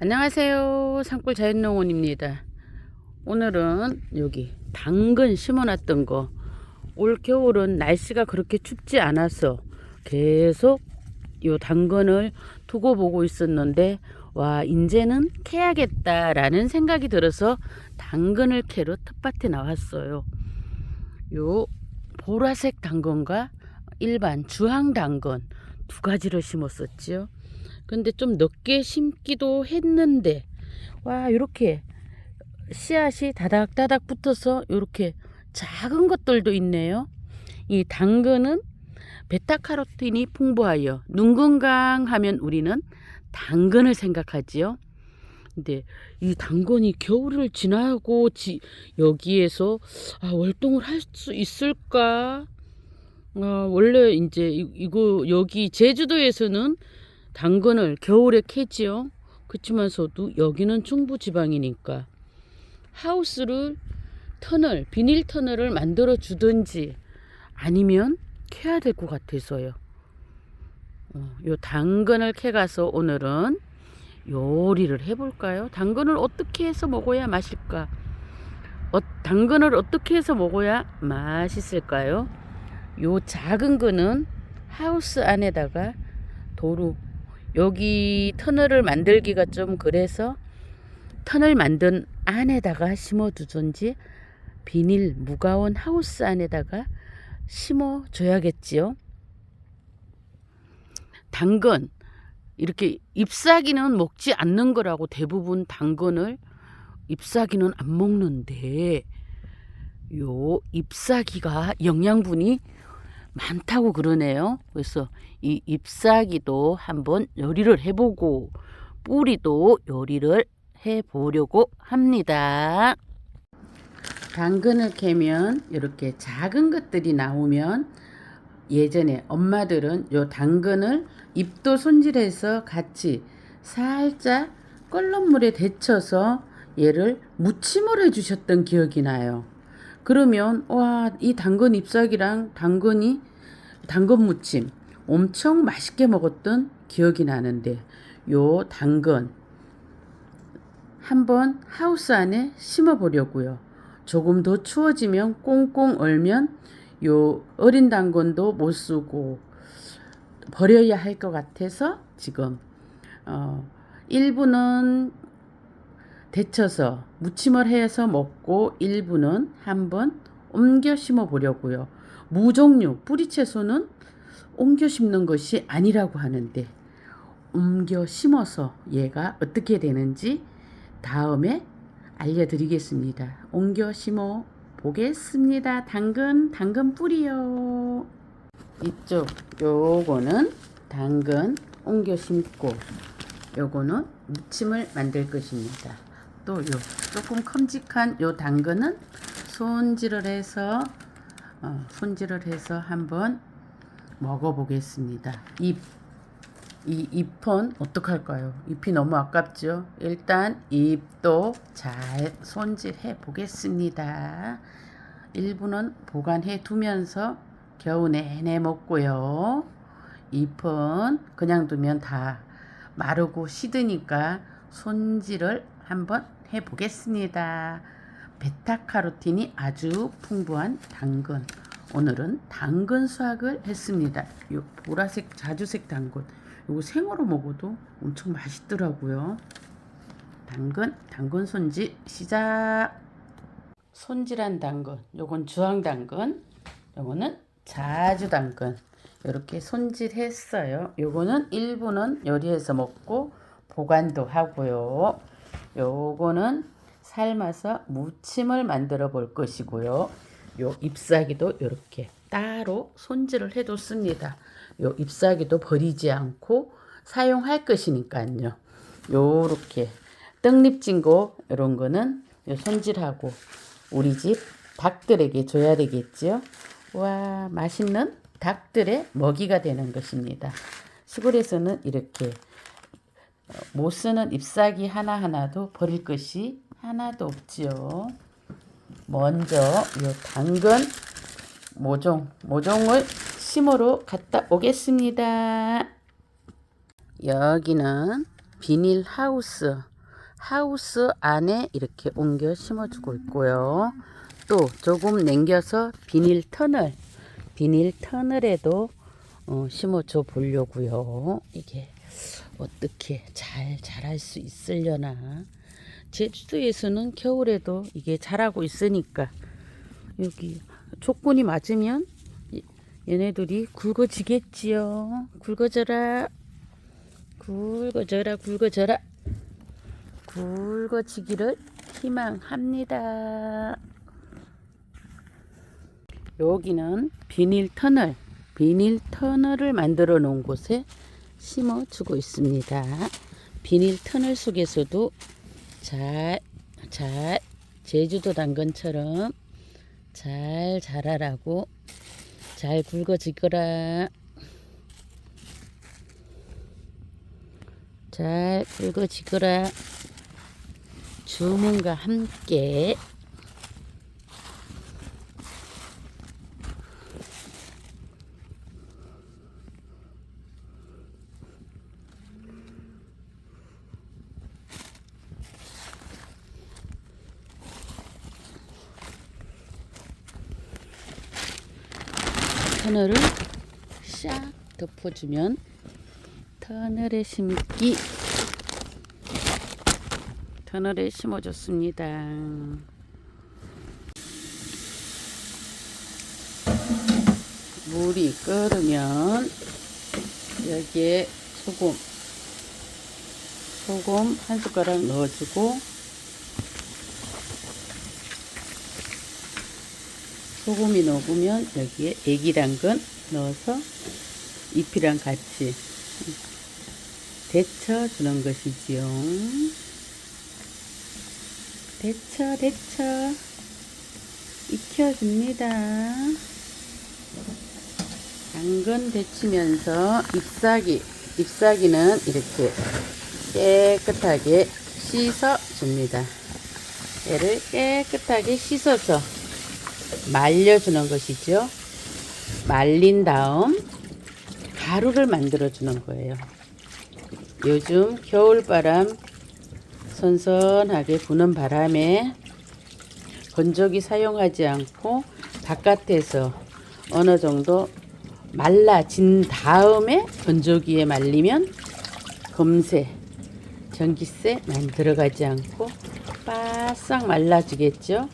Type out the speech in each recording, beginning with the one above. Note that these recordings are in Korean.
안녕하세요. 산골 자연농원입니다. 오늘은 여기 당근 심어놨던 거. 올 겨울은 날씨가 그렇게 춥지 않아서 계속 요 당근을 두고 보고 있었는데 와 이제는 캐야겠다 라는 생각이 들어서 당근을 캐러 텃밭에 나왔어요. 요 보라색 당근과 일반 주황 당근 두 가지를 심었었지요. 근데 좀 늦게 심기도 했는데 와 이렇게 씨앗이 다닥다닥 붙어서 이렇게 작은 것들도 있네요. 이 당근은 베타카로틴이 풍부하여 눈 건강하면 우리는 당근을 생각하지요. 근데 이 당근이 겨울을 지나고 지, 여기에서 아, 월동을 할 수 있을까? 아, 원래 이제 이- 이거 여기 제주도에서는 당근을 겨울에 캐지요. 그렇지만서도 여기는 중부 지방이니까 하우스를 터널, 비닐 터널을 만들어 주든지 아니면 캐야 될 것 같아서요. 어, 요 당근을 캐가서 오늘은 요리를 해볼까요? 당근을 어떻게 해서 먹어야 맛일까? 어, 당근을 어떻게 해서 먹어야 맛있을까요? 요 작은 거는 하우스 안에다가 도루 여기 터널을 만들기가 좀 그래서 터널 만든 안에다가 심어 두든지 비닐 무가온 하우스 안에다가 심어 줘야겠지요. 당근 이렇게 잎사귀는 먹지 않는 거라고 대부분 당근을 잎사귀는 안 먹는데 요 잎사귀가 영양분이 많다고 그러네요. 그래서 이 잎사귀도 한번 요리를 해보고 뿌리도 요리를 해보려고 합니다. 당근을 캐면 이렇게 작은 것들이 나오면 예전에 엄마들은 요 당근을 잎도 손질해서 같이 살짝 끓는 물에 데쳐서 얘를 무침을 해주셨던 기억이 나요. 그러면 와 이 당근 잎사귀랑 당근이 당근 무침 엄청 맛있게 먹었던 기억이 나는데 요 당근 한번 하우스 안에 심어 보려고요. 조금 더 추워지면 꽁꽁 얼면 요 어린 당근도 못 쓰고 버려야 할 것 같아서 지금 어 일부는 데쳐서 무침을 해서 먹고 일부는 한번 옮겨 심어 보려고요. 무종류 뿌리채소는 옮겨 심는 것이 아니라고 하는데 옮겨 심어서 얘가 어떻게 되는지 다음에 알려드리겠습니다. 옮겨 심어 보겠습니다. 당근 당근 뿌리요. 이쪽 요거는 당근 옮겨 심고 요거는 무침을 만들 것입니다. 또 요 조금 큼직한 요 당근은 손질을 해서 어, 손질을 해서 한번 먹어보겠습니다. 잎, 이 잎은 어떡할까요? 잎이 너무 아깝죠? 일단 잎도 잘 손질해 보겠습니다. 일부는 보관해 두면서 겨우 내내 먹고요. 잎은 그냥 두면 다 마르고 시드니까 손질을 한번 해 보겠습니다. 베타카로틴이 아주 풍부한 당근. 오늘은 당근 수확을 했습니다. 요 보라색 자주색 당근. 요거 생으로 먹어도 엄청 맛있더라고요. 당근, 당근 손질 시작. 손질한 당근. 요건 주황 당근. 요거는 자주 당근. 이렇게 손질했어요. 요거는 일부는 요리해서 먹고 보관도 하고요. 요거는 삶아서 무침을 만들어 볼 것이고요. 요 잎사귀도 이렇게 따로 손질을 해뒀습니다. 요 잎사귀도 버리지 않고 사용할 것이니까요. 요렇게 떡잎진고 이런 거는 요 손질하고 우리 집 닭들에게 줘야 되겠죠. 와 맛있는 닭들의 먹이가 되는 것입니다. 시골에서는 이렇게 못 쓰는 잎사귀 하나하나도 버릴 것이 하나도 없지요. 먼저 요 당근 모종 모종을 심으러 갔다 오겠습니다. 여기는 비닐 하우스 하우스 안에 이렇게 옮겨 심어주고 있고요. 또 조금 남겨서 비닐 터널 비닐 터널에도 어, 심어줘 보려고요. 이게 어떻게 잘 자랄 수 있으려나. 제주도에서는 겨울에도 이게 자라고 있으니까 여기 조건이 맞으면 이- 얘네들이 굵어지겠지요. 굵어져라. 굵어져라, 굵어져라. 굵어지기를 희망합니다. 여기는 비닐 터널, 비닐 터널을 만들어 놓은 곳에 심어 주고 있습니다. 비닐 터널 속에서도 잘, 잘, 제주도 당근처럼 잘 자라라고 잘 굵어지거라. 잘 굵어지거라. 주문과 함께 터널을 샥 덮어주면 터널에 심기 터널에 심어줬습니다. 물이 끓으면 여기에 소금 소금 한 숟가락 넣어주고 소금이 녹으면 여기에 애기당근 넣어서 잎이랑 같이 데쳐 주는 것이지요. 데쳐 데쳐 익혀줍니다. 당근 데치면서 잎사귀 잎사귀는 이렇게 깨끗하게 씻어 줍니다. 얘를 깨끗하게 씻어서 말려주는 것이죠. 말린 다음 가루를 만들어 주는 거예요. 요즘 겨울바람 선선하게 부는 바람에 건조기 사용하지 않고 바깥에서 어느 정도 말라진 다음에 건조기에 말리면 금세 전기세 많이 들어가지 않고 바싹 말라지겠죠.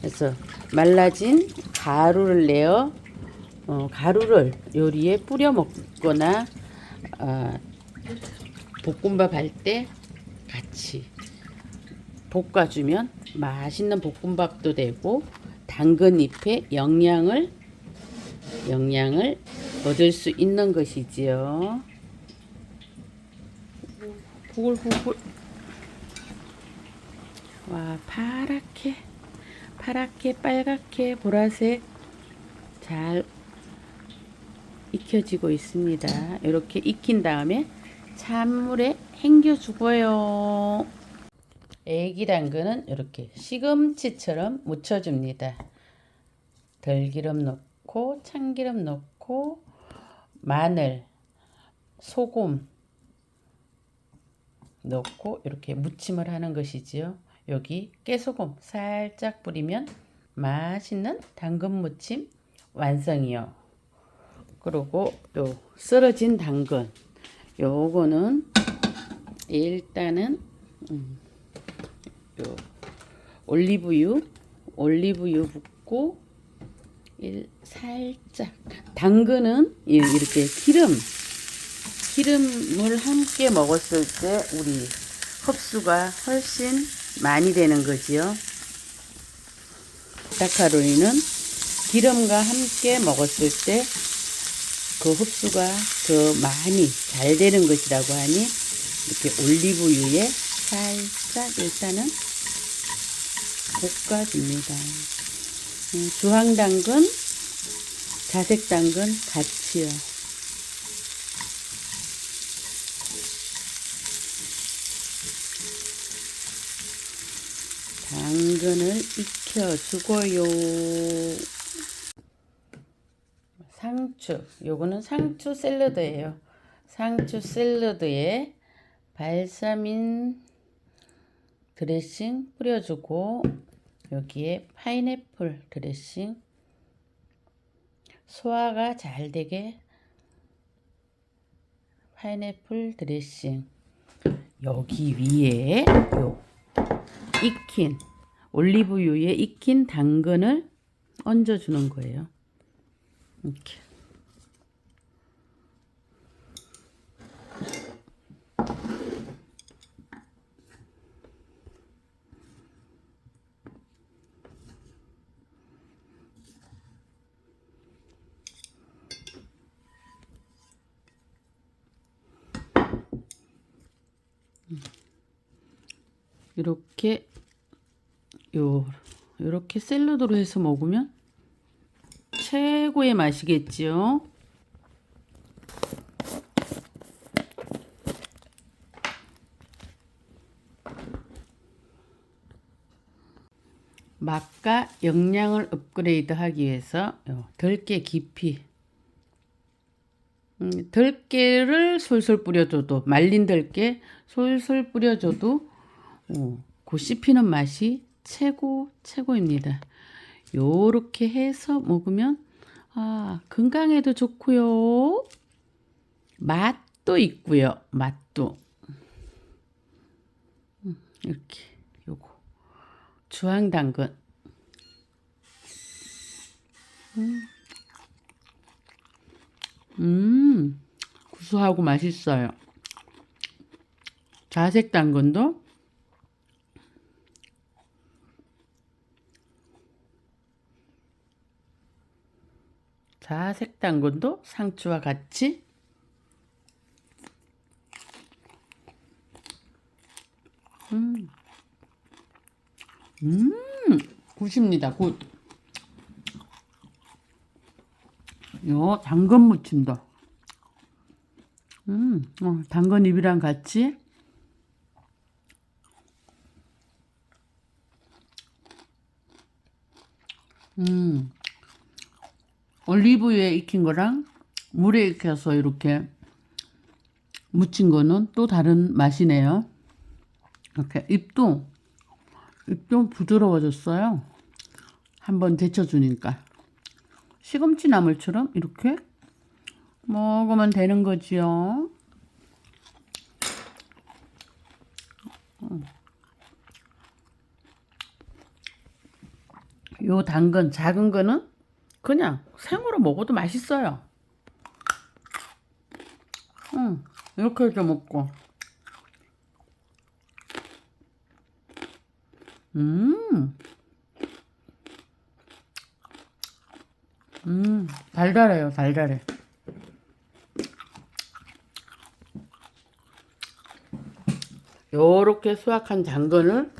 그래서 말라진 가루를 내어 어, 가루를 요리에 뿌려 먹거나 어, 볶음밥 할 때 같이 볶아주면 맛있는 볶음밥도 되고 당근잎에 영양을 영양을 얻을 수 있는 것이지요. 보글보글 와 파랗게 파랗게 빨갛게 보라색 잘 익혀지고 있습니다. 이렇게 익힌 다음에 찬물에 헹겨 주고요. 애기 당근은 이렇게 시금치처럼 묻혀줍니다. 들기름 넣고 참기름 넣고 마늘, 소금 넣고 이렇게 무침을 하는 것이지요. 여기 깨소금 살짝 뿌리면 맛있는 당근 무침 완성이요. 그리고 또 썰어진 당근 요거는 일단은 음, 요 올리브유 올리브유 붓고 일, 살짝 당근은 이- 이렇게 기름 기름을 함께 먹었을 때 우리 흡수가 훨씬 많이 되는 거지요. 다카로니는 기름과 함께 먹었을 때 그 흡수가 더 많이 잘 되는 것이라고 하니 이렇게 올리브유에 살짝 일단은 볶아줍니다. 음, 주황당근, 자색당근 같이요. 당근을 익혀주고요. 상추, 요거는 상추 샐러드예요. 상추 샐러드에 발사민 드레싱 뿌려주고 여기에 파인애플 드레싱 소화가 잘 되게 파인애플 드레싱 여기 위에 요 익힌 올리브유에 익힌 당근을 얹어주는 거예요. 이렇게. 이렇게 요 이렇게 샐러드로 해서 먹으면 최고의 맛이겠지요. 맛과 영양을 업그레이드하기 위해서 요 들깨 깊이 음, 들깨를 솔솔 뿌려줘도 말린 들깨 솔솔 뿌려줘도 어, 그 씹히는 맛이 최고 최고입니다. 요렇게 해서 먹으면 아 건강에도 좋고요. 맛도 있고요. 맛도 음, 이렇게 요거 주황 당근 음. 음 구수하고 맛있어요. 자색 당근도 자색 당근도 상추와 같이 음, 음, 굿입니다. 굿. 요 당근 무침도. 음, 어, 당근 잎이랑 같이. 음, 올리브유에 익힌 거랑 물에 익혀서 이렇게 무친 거는 또 다른 맛이네요. 이렇게 잎도 잎도 부드러워졌어요. 한번 데쳐주니까 시금치 나물처럼 이렇게 먹으면 되는 거지요. 음. 요 당근 작은 거는 그냥 생으로 먹어도 맛있어요. 응, 이렇게 해서 먹고. 음, 음, 달달해요, 달달해. 요렇게 수확한 당근을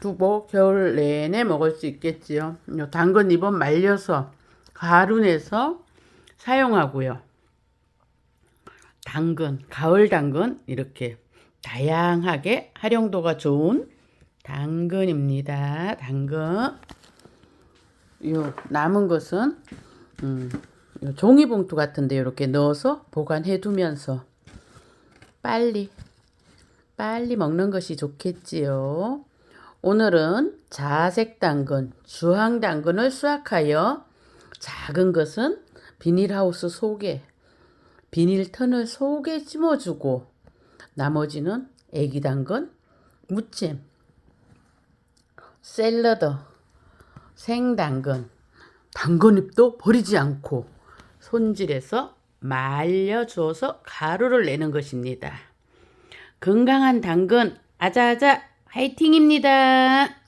두고 겨울 내내 먹을 수 있겠지요. 요 당근 잎은 말려서 가루 내서 사용하고요. 당근, 가을 당근 이렇게 다양하게 활용도가 좋은 당근입니다. 당근. 요 남은 것은 음, 요 종이봉투 같은데 이렇게 넣어서 보관해 두면서 빨리 빨리 먹는 것이 좋겠지요. 오늘은 자색 당근, 주황 당근을 수확하여 작은 것은 비닐하우스 속에 비닐 턴을 속에 찜어주고 나머지는 애기 당근, 무침, 샐러드, 생당근, 당근잎도 버리지 않고 손질해서 말려주어서 가루를 내는 것입니다. 건강한 당근 아자아자 화이팅입니다.